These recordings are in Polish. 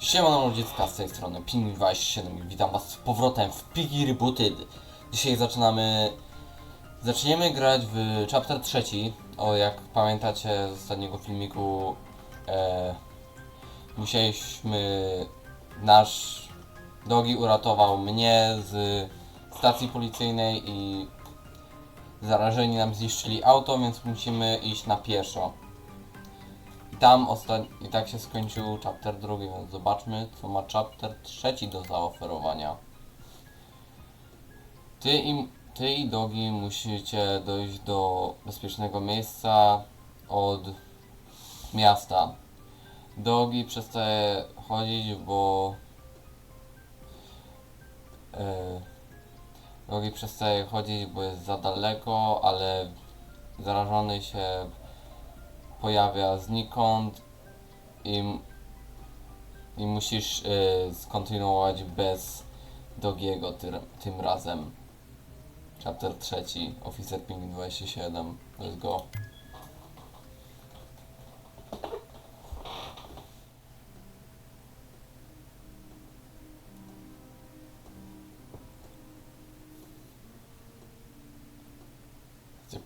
Siemano ludziska, z tej strony Pingwin27 i witam was z powrotem w Piggy Rebooted. Dzisiaj zaczynamy... Zaczniemy grać w chapter trzeci. O, jak pamiętacie z ostatniego filmiku, e, musieliśmy... Nasz Dogi uratował mnie z stacji policyjnej i zarażeni nam zniszczyli auto, więc musimy iść na pieszo. I tam ostatni, i tak się skończył chapter drugi, więc zobaczmy co ma chapter trzeci do zaoferowania. Ty i, ty i Dogi musicie dojść do bezpiecznego miejsca od miasta. Dogi przestaje chodzić, bo e, Dogi przestaje chodzić, bo jest za daleko, ale zarażony się pojawia znikąd i, i musisz y, skontynuować bez Dogiego tym, tym razem. Chapter trzeci, Oficer Ping 27. Let's go.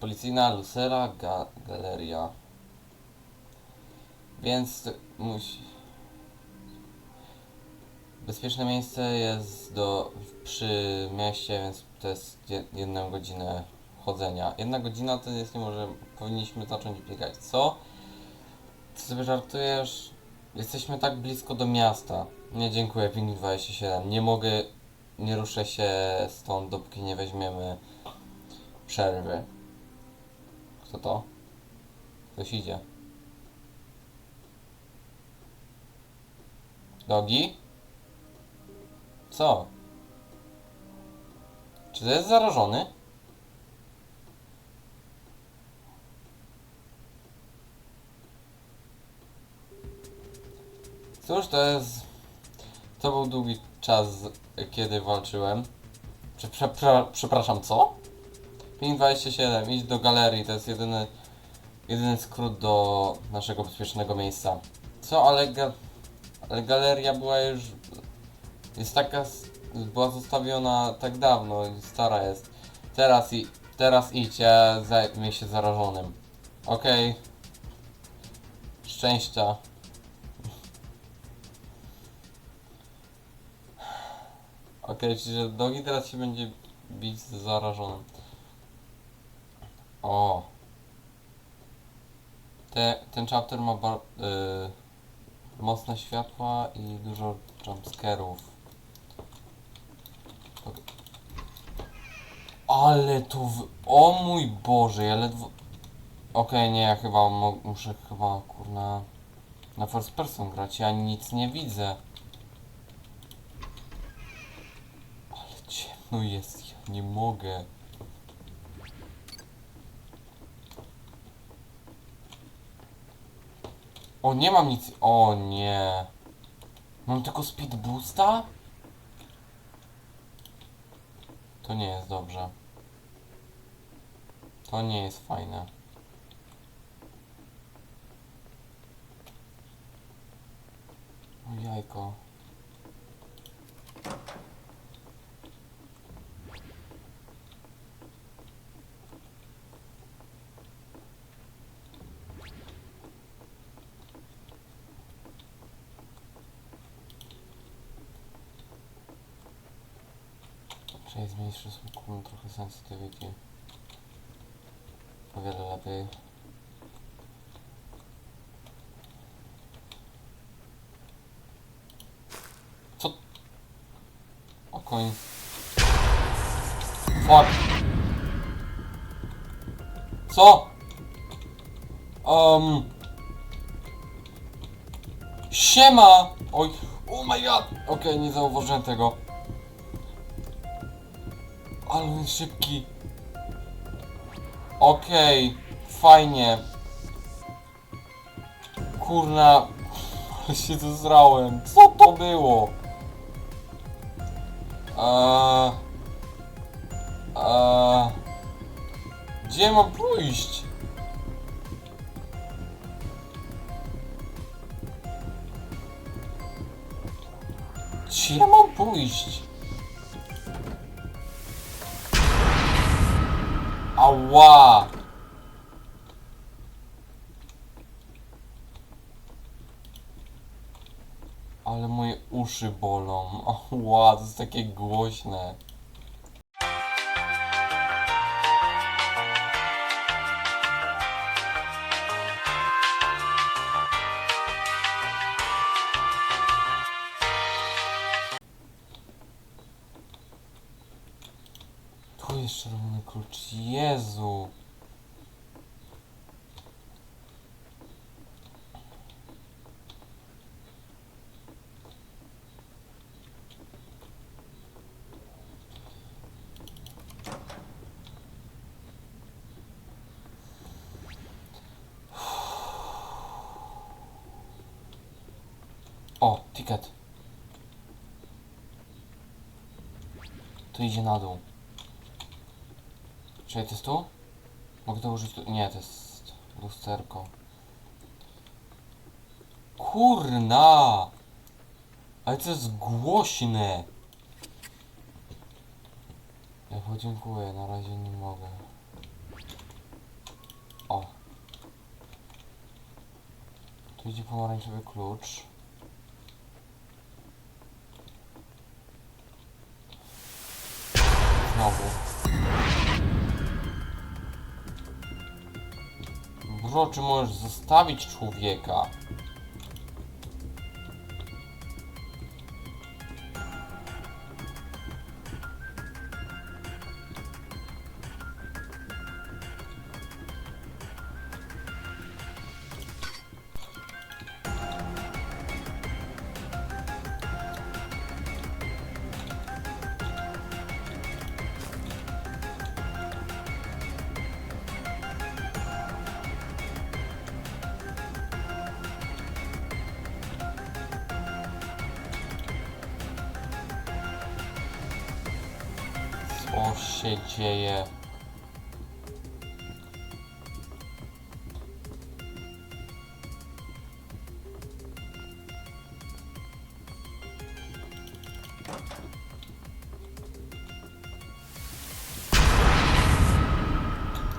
Policyjna Lucera ga, Galeria. Więc musi. Bezpieczne miejsce jest do, przy mieście, więc to jest je- jedna godzinę chodzenia. Jedna godzina to jest nie może. Powinniśmy zacząć biegać. Co? Ty sobie żartujesz? Jesteśmy tak blisko do miasta. Nie dziękuję, Ping 27. Nie mogę. Nie ruszę się stąd, dopóki nie weźmiemy przerwy. Kto to? Ktoś idzie. Dogi? Co? Czy to jest zarażony? Cóż, to jest... To był długi czas, kiedy walczyłem. Prze, prze, prze, przepraszam, co? Ping 27, idź do galerii, to jest jedyny... Jedyny skrót do naszego bezpiecznego miejsca. Co, ale... Ale galeria była już jest taka, była zostawiona tak dawno, stara jest. Teraz i, teraz idźcie, zajmie się zarażonym. Okej. Szczęścia. Okej, czyli że Dogi teraz się będzie bić z zarażonym. O. Te, ten chapter ma bar, y, mocne światła i dużo jumpscarów. Ale tu w... O mój Boże, ja ledwo... Okej, nie, ja chyba muszę chyba, kurna... Na first person grać, ja nic nie widzę. Ale ciemno jest, ja nie mogę. O, nie mam nic... O nie. Mam tylko speed boosta? To nie jest dobrze. To nie jest fajne. O jajko. Czyli zmniejszy sobie trochę sensitivity. O wiele lepiej. Co? O koń. Fuck. Co? Um. Siema! Oj. Oh my god! Okej, nie zauważyłem tego. Ale szybki. Okej, fajnie. Kurna, ale się zesrałem. Co to było? Eee, eee, gdzie mam pójść? Gdzie mam pójść? Ała! Ale moje uszy bolą. Ała, to jest takie głośne. Tu jest czerwony klucz. Jezu. O, ticket. To idzie na dół. Czy to jest tu? Mogę to użyć tu? Nie, to jest lusterko. Kurna! Ale to jest głośne! Ja podziękuję, na razie nie mogę. O. Tu idzie pomarańczowy klucz. Znowu. Bro, czy możesz zostawić człowieka? Się dzieje?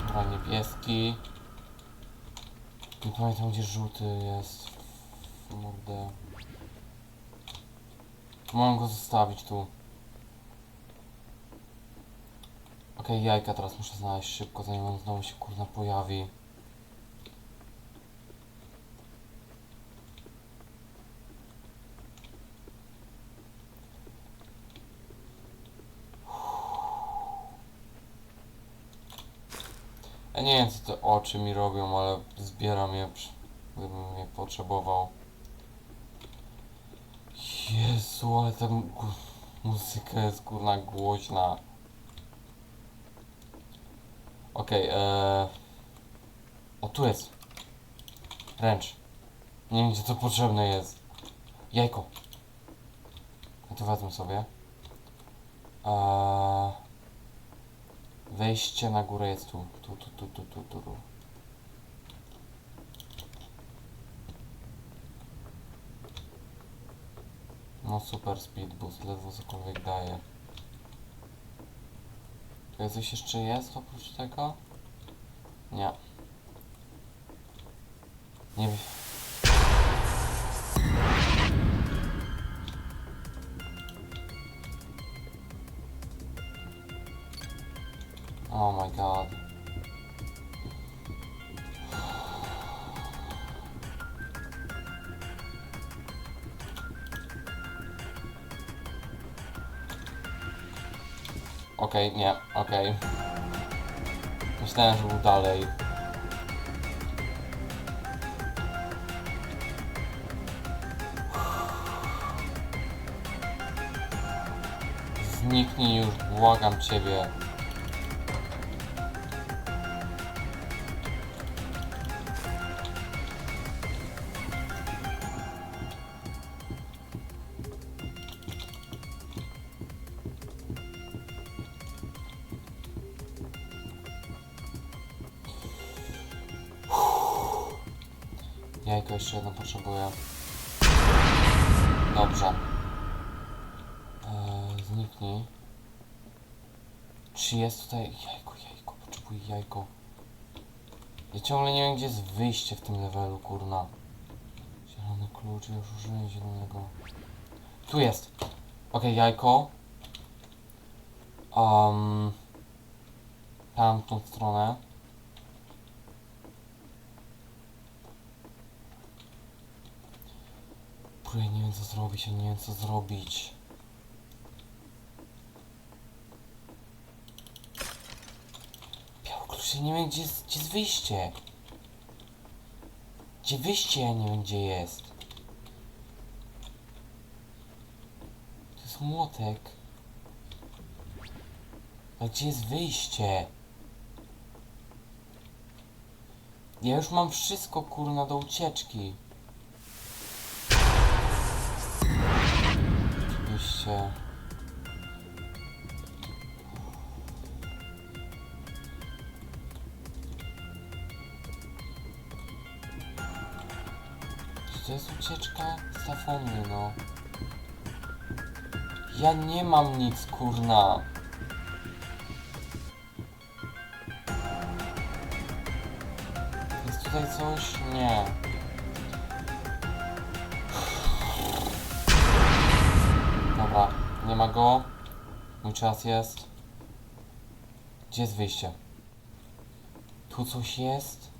Dobra, niebieski. Nie pamiętam gdzie żółty jest. Kurde. Mogę go zostawić tu. Okej, jajka teraz muszę znaleźć szybko, zanim on znowu się kurna pojawi. Ja nie wiem co te oczy mi robią, ale zbieram je, gdybym je potrzebował. Jezu, ale ta mu- muzyka jest kurna głośna. Okej, eee... O, tu jest. Ręcz. Nie wiem, gdzie to potrzebne jest. Jajko. Ja to wezmę sobie. Eee... Wejście na górę jest tu. Tu, tu, tu, tu, tu, tu. tu. No super speed boost, ledwo cokolwiek daje. Tutaj coś jeszcze jest oprócz tego? Nie. Nie wiem. Oh my god. Okej, nie, okej. Myślałem, że był dalej. Zniknij już, błagam ciebie. Jajko jeszcze jedno potrzebuję. Dobrze. Zamknij. Czy jest tutaj jajko, jajko, potrzebuję jajko. Ja ciągle nie wiem gdzie jest wyjście w tym levelu, kurna. Zielony klucz, ja już użyłem zielonego. Tu jest. Okej, jajko. Um, tamtą stronę. Próbuję, nie wiem co zrobić, nie wiem co zrobić. Biały klucz, ja nie wiem gdzie jest, gdzie jest wyjście. Gdzie wyjście, ja nie wiem gdzie jest. To jest młotek. A gdzie jest wyjście? Ja już mam wszystko kurna do ucieczki. To jest ucieczka? Stafony, no. Ja nie mam nic, kurna. Jest tutaj coś? Nie. Nie ma go. Mój czas jest. Gdzie jest wyjście? Tu coś jest?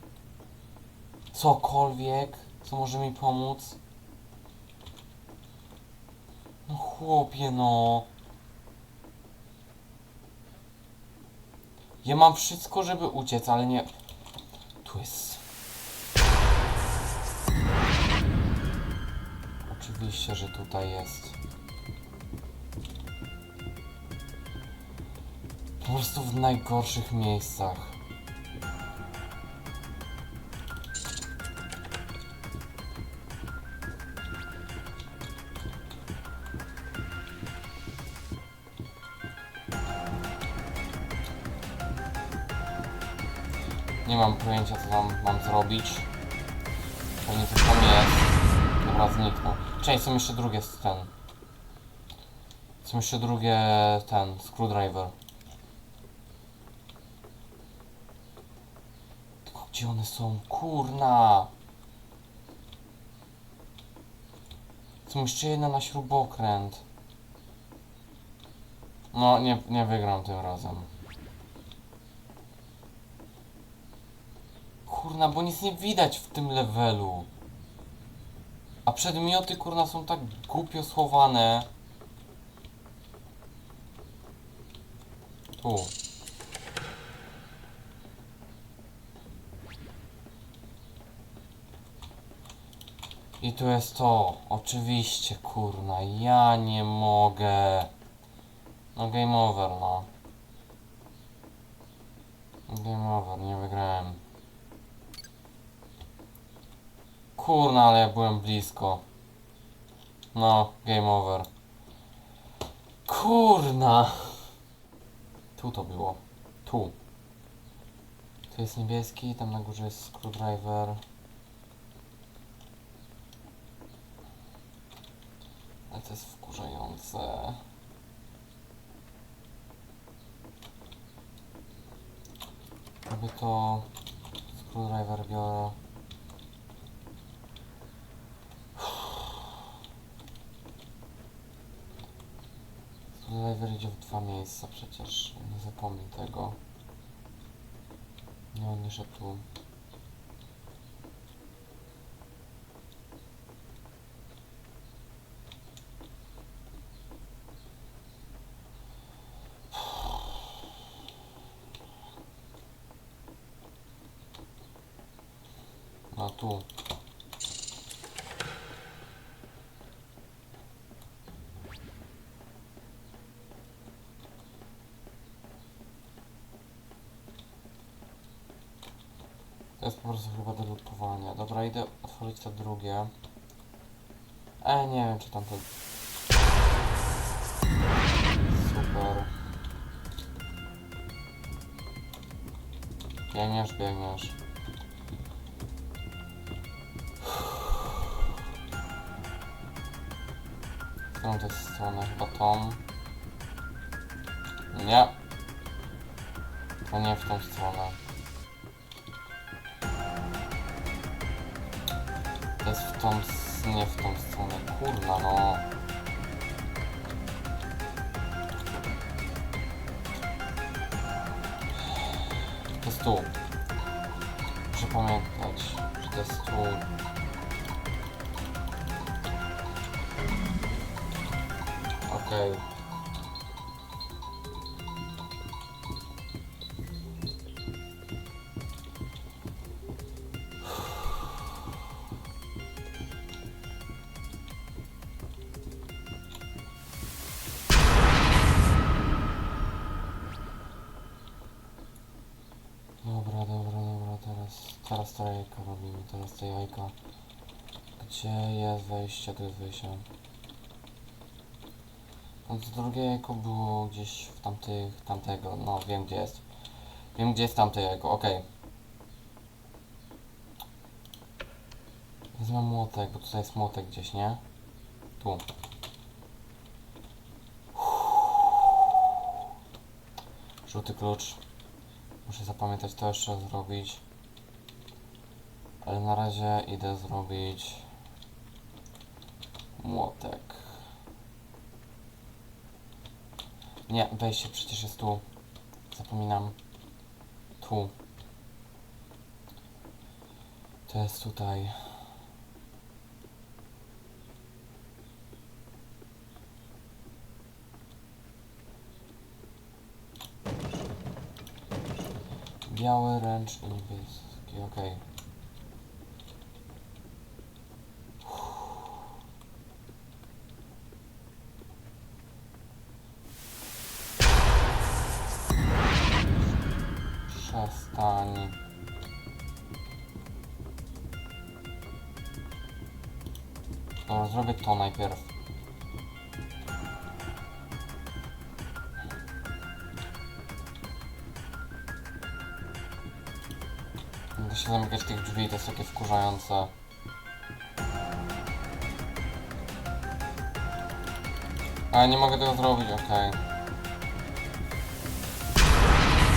Cokolwiek, co może mi pomóc? No chłopie, no. Ja mam wszystko, żeby uciec, ale nie... Tu jest... Oczywiście, że tutaj jest. Prostu w najgorszych miejscach. Nie mam pojęcia co tam mam zrobić. Pewnie coś tam jest. Dobra, zniknął. Cześć, są jeszcze drugie ten. Są jeszcze drugie ten, screwdriver. Tylko gdzie one są? Kurna! Są jeszcze jedna na śrubokręt. No, nie, nie wygram tym razem. Kurna, bo nic nie widać w tym levelu. A przedmioty, kurna, są tak głupio schowane. Tu. I tu jest to. Oczywiście, kurna, ja nie mogę. No game over, no. Game over, nie wygrałem. Kurna, ale ja byłem blisko. No, game over. Kurna. Tu to było. Tu. Tu jest niebieski, tam na górze jest screwdriver. Ale to jest wkurzające. Robię to. Screwdriver biorę. Screwdriver idzie w dwa miejsca przecież. Nie zapomnij tego. Nie on szedł tu. No tu. To jest po prostu chyba do lutowania. Dobra, idę otworzyć to drugie. E, nie wiem czy tam to... Super. Biegniesz, biegniesz. Którą to jest stronę? Chyba tą. Nie. To nie w tą stronę. Jest w tą... nie w tą stronę. Kurna no. Jest tu. Muszę pamiętać, że to jest tu. Okej. Dobra, te jajka. Gdzie jest wejście, tu jest wejście. To drugie jajko było gdzieś w tamtych, tamtego, no wiem gdzie jest. Wiem gdzie jest tamte jajko, okej. Wezmę młotek, bo tutaj jest młotek gdzieś, nie? Tu. Żółty klucz. Muszę zapamiętać to jeszcze zrobić. Ale na razie idę zrobić młotek. Nie, wejście przecież jest tu. Zapominam. Tu. To jest tutaj. Biały ręcz i niebieski, okej. Przestań. Najpierw. Będę się zamykać tych drzwi, to jest takie wkurzające. Ale nie mogę tego zrobić, okej.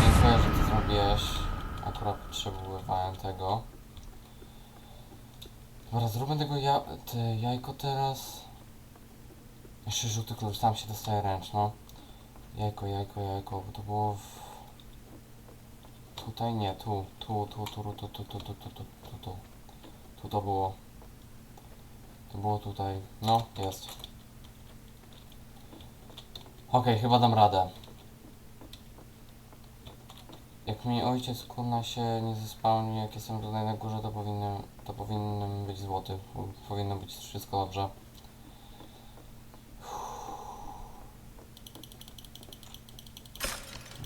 Dziękuję, że to zrobiłeś. Akurat potrzebowałem tego. Dobra, zróbmy tego ja te jajko teraz. Jeszcze żółty klucz, tam się dostaje ręcz, no. Jajko, jajko, jajko, bo to było w... Tutaj nie, tu, tu, tu, tu, tu, tu, tu, tu, tu, tu, tu, tu. Tu to było. To było tutaj. No, jest. Okej, chyba dam radę. Jak mi ojciec kurna się nie zespałni, jak jestem tutaj na górze, to powinien, to powinien być złoty. Powinno być wszystko dobrze.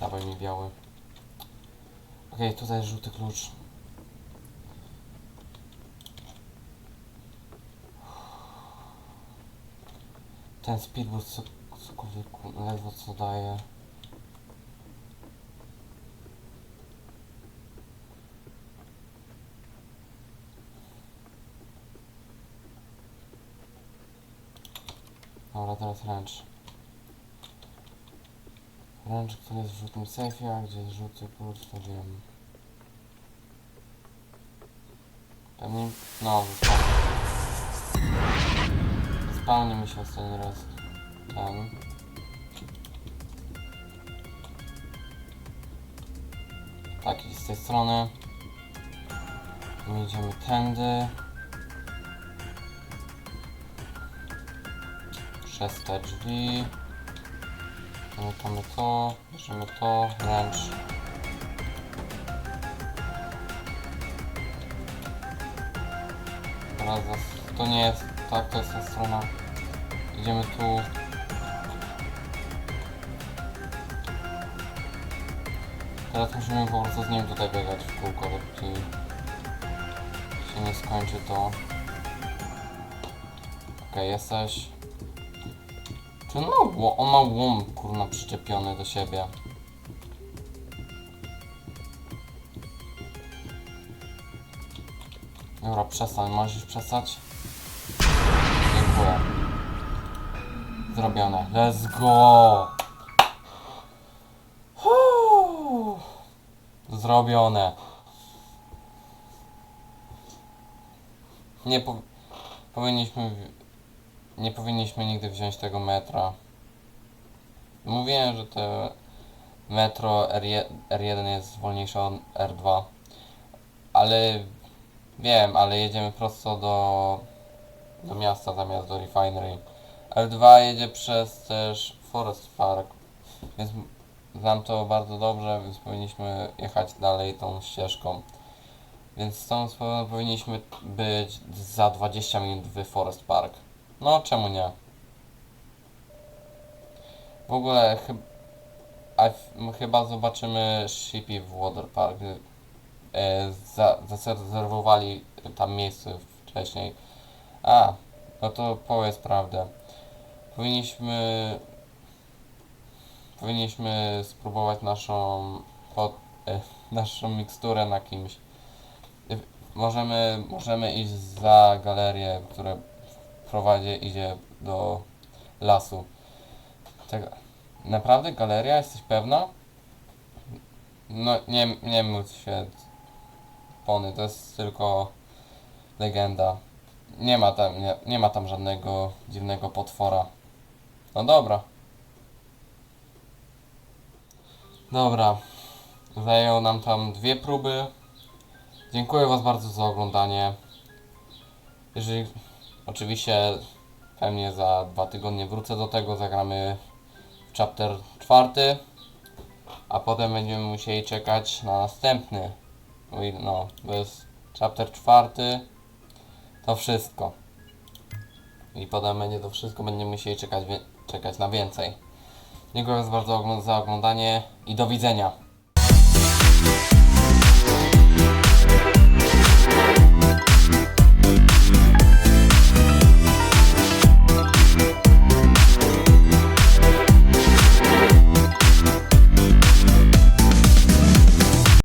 Dawaj mi biały. Okej, tutaj jest żółty klucz. Ten speedboost co, cokolwiek ledwo co daje. Dobra, teraz ręcz. Ręcz, który jest w żółtym sejfie, a gdzie jest żółty klucz, to wiem. Pewnie... No, zostało. Mi się ostatni raz ten. Tak, i z tej strony. My idziemy tędy. Przez te drzwi. Zamykamy to, bierzemy to, wręcz. Teraz to nie jest, tak, to jest ta strona. Idziemy tu. Teraz musimy po prostu z nim tutaj biegać w kółko, dopóki się nie skończy to. Okej, jesteś. Tu mało, on ma łom kurna przyczepiony do siebie. Dobra, przestań, możesz już przestać. Dziękuję. Zrobione. Let's go! Zrobione. Nie po... powinniśmy nie powinniśmy nigdy wziąć tego metra. Mówiłem, że te metro R1, R1 jest wolniejsze od R2. Ale wiem, ale jedziemy prosto do, do miasta zamiast do refinery. R2 jedzie przez też Forest Park, więc znam to bardzo dobrze, więc powinniśmy jechać dalej tą ścieżką. Więc z tą powinniśmy być za 20 minut w Forest Park. No, czemu nie? W ogóle chyba, zobaczymy Shippy w Water Park. E, za, zarezerwowali tam miejsce wcześniej. A, no to powiedz prawdę. Powinniśmy powinniśmy spróbować naszą pod, e, naszą miksturę na kimś. Możemy, możemy iść za galerię, która prowadzi, idzie do lasu. Tego, naprawdę galeria? Jesteś pewna? No, nie, nie móc się. Pony, to jest tylko legenda. Nie ma tam, nie, nie ma tam żadnego dziwnego potwora. No dobra. Dobra. Zajął nam tam dwie próby. Dziękuję Was bardzo za oglądanie. Jeżeli oczywiście pewnie za dwa tygodnie wrócę do tego, zagramy w chapter czwarty, a potem będziemy musieli czekać na następny. No, to jest chapter czwarty. To wszystko. I potem będzie to wszystko, będziemy musieli czekać, czekać na więcej. Dziękuję bardzo za oglądanie i do widzenia.